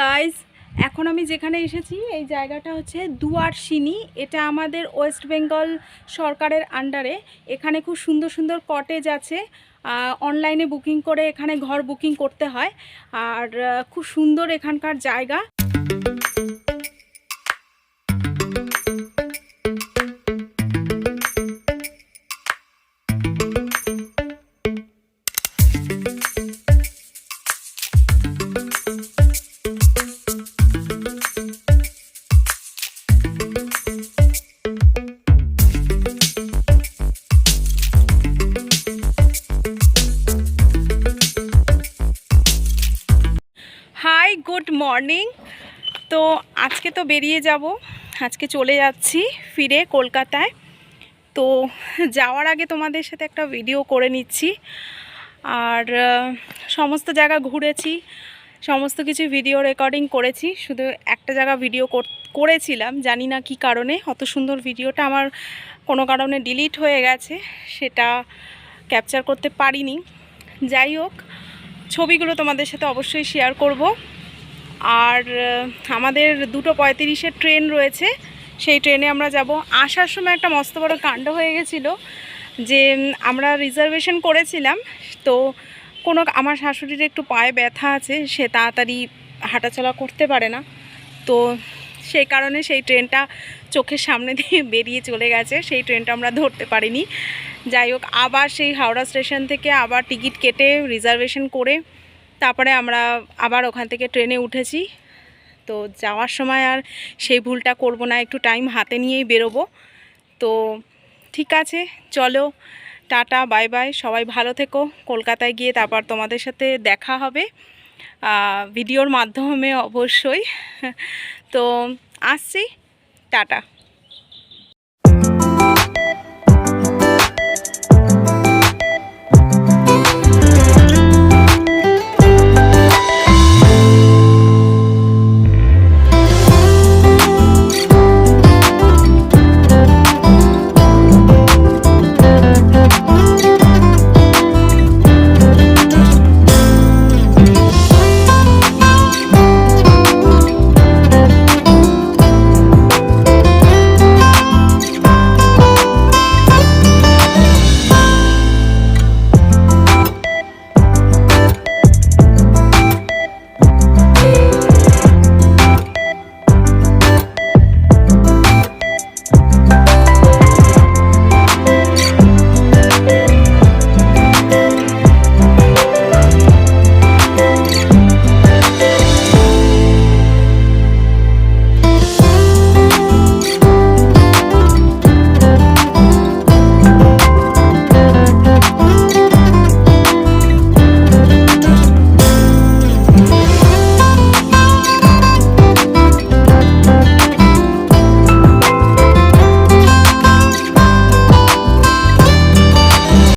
Guys এখন আমি যেখানে এসেছি, এই জায়গাটা হচ্ছে দুয়ারসিনি এটা আমাদের ওয়েস্ট বেঙ্গল সরকারের আন্ডারে এখানে খুব সুন্দর সুন্দর কটেজ আছে। অনলাইনে বুকিং করে এখানে ঘর বুকিং করতে হয়। আর খুব সুন্দর এখানকার জায়গা। Hi, good morning. তো আজকে তো বেরিয়ে যাব। আজকে চলে যাচ্ছি ফিরে কলকাতায়। তো যাওয়ার আগে তোমাদের সাথে একটা ভিডিও করে নিচ্ছি। আর সমস্ত জায়গা ঘুরেছি, সমস্ত কিছু ভিডিও রেকর্ডিং করেছি। শুধু একটা জায়গা ভিডিও করেছিলাম, জানি না কি কারণে। অত সুন্দর ভিডিওটা আমার কোনো কারণে ডিলিট হয়ে গেছে, সেটা ক্যাপচার করতে পারিনি। যাই হোক ছবিগুলো তোমাদের সাথে অবশ্যই শেয়ার করব। আর আমাদের দুটো পঁয়ত্রিশের ট্রেন রয়েছে। সেই ট্রেনে আমরা যাব। আসার সময় একটা মস্ত বড় কাণ্ড হয়ে গেছিল যে আমরা রিজার্ভেশন করেছিলাম। তো কোনো, আমার শাশুড়ির একটু পায়ে ব্যথা আছে, সে তাড়াতাড়ি হাঁটাচলা করতে পারে না। তো সেই কারণে সেই ট্রেনটা চোখের সামনে দিয়ে বেরিয়ে চলে গেছে। সেই ট্রেনটা আমরা ধরতে পারিনি। যাই হোক, আবার সেই হাওড়া স্টেশন থেকে আবার টিকিট কেটে রিজার্ভেশন করে তারপরে আমরা আবার ওখান থেকে ট্রেনে উঠেছি। তো যাওয়ার সময় আর সেই ভুলটা করব না, একটু টাইম হাতে নিয়েই বেরোবো। তো ঠিক আছে, চলো, টাটা, বাই বাই, সবাই ভালো থেকো। কলকাতায় গিয়ে তারপর তোমাদের সাথে দেখা হবে। ভিডিওর মাধ্যমে অবশ্যই। তো আসছি টাটা।